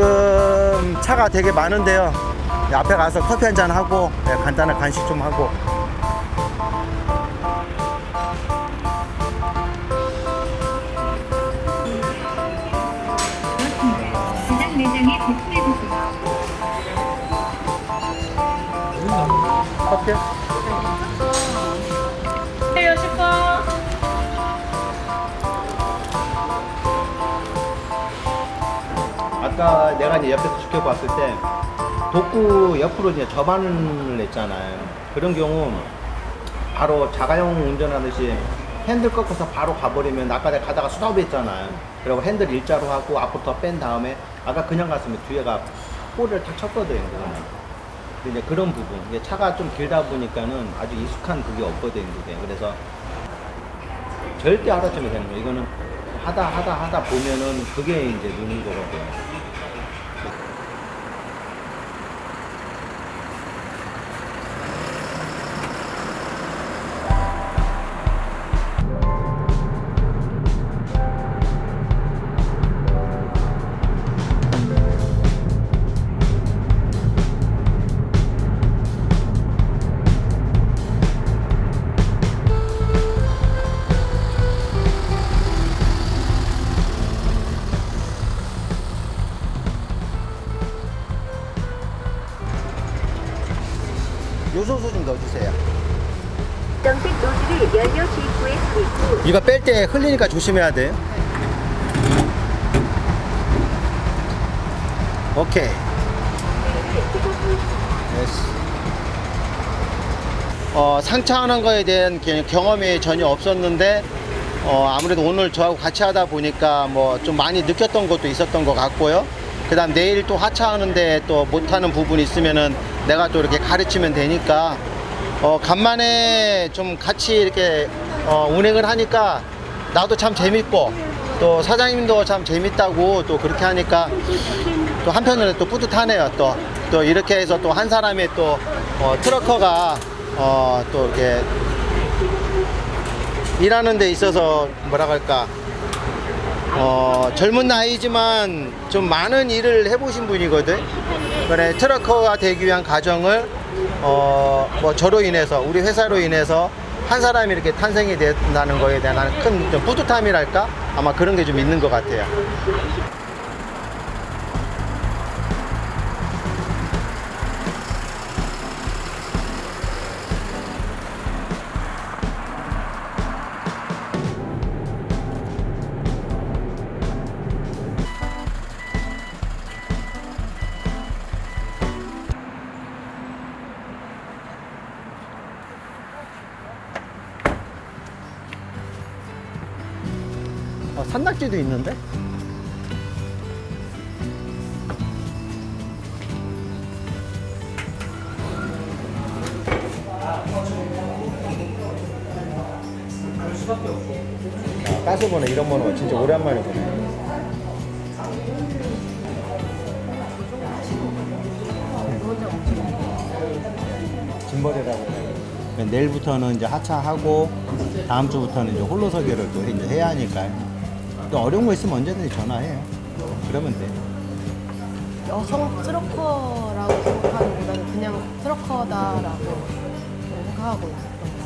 지금 차가 되게 많은데요. 네, 앞에 가서 커피 한 잔 하고 네, 간단한 간식 좀 하고 배출해 주세요. 커피? 아까 내가 이제 옆에서 지켜봤을 때 독구 옆으로 이제 접안을 냈잖아요. 그런 경우 바로 자가용 운전하듯이 핸들 꺾어서 바로 가버리면 아까 내가 가다가 스톱 했잖아요. 그리고 핸들 일자로 하고 앞으로 더 뺀 다음에 아까 그냥 갔으면 뒤에가 꼬리를 탁 쳤거든요. 그거는. 이제 그런 부분, 이제 차가 좀 길다 보니까는 아주 익숙한 그게 없거든요. 그게. 그래서 절대 하다쯤에 되는 거예요. 이거는 하다 하다 하다 보면은 그게 이제 느는 거거든요. 요소수 좀 넣어주세요. 정색 노즐을 연료 주입구에 주입 후 이거 뺄 때 흘리니까 조심해야 돼요. 오케이. 됐어. 어, 상차하는 거에 대한 게- 경험이 전혀 없었는데 어, 아무래도 오늘 저하고 같이 하다 보니까 뭐 좀 많이 느꼈던 것도 있었던 것 같고요. 그 다음 내일 또 하차하는데 또 못하는 부분이 있으면은 내가 또 이렇게 가르치면 되니까 어, 간만에 좀 같이 이렇게 어, 운행을 하니까 나도 참 재밌고 또 사장님도 참 재밌다고 또 그렇게 하니까 또 한편으로 또 뿌듯하네요. 또, 또 이렇게 해서 또 한 사람의 또 어, 트러커가 어, 또 이렇게 일하는 데 있어서 뭐라 할까 어, 젊은 나이지만 좀 많은 일을 해보신 분이거든. 그래 트러커가 되기 위한 과정을 어, 뭐 저로 인해서 우리 회사로 인해서 한 사람이 이렇게 탄생이 된다는 거에 대한 큰 좀 뿌듯함이랄까 아마 그런 게 좀 있는 것 같아요. 어, 산낙지도 있는데? 야, 가스보네 이런 번호 진짜 오랜만에 보네. 짐벌이라고 해요. 내일부터는 이제 하차하고 다음 주부터는 이제 홀로 설계를 또 이제 해야 하니까 또 어려운 거 있으면 언제든지 전화해요. 그러면 돼. 여성 트러커라고 생각하기보다는 그냥 트러커다라고 생각하고 있었던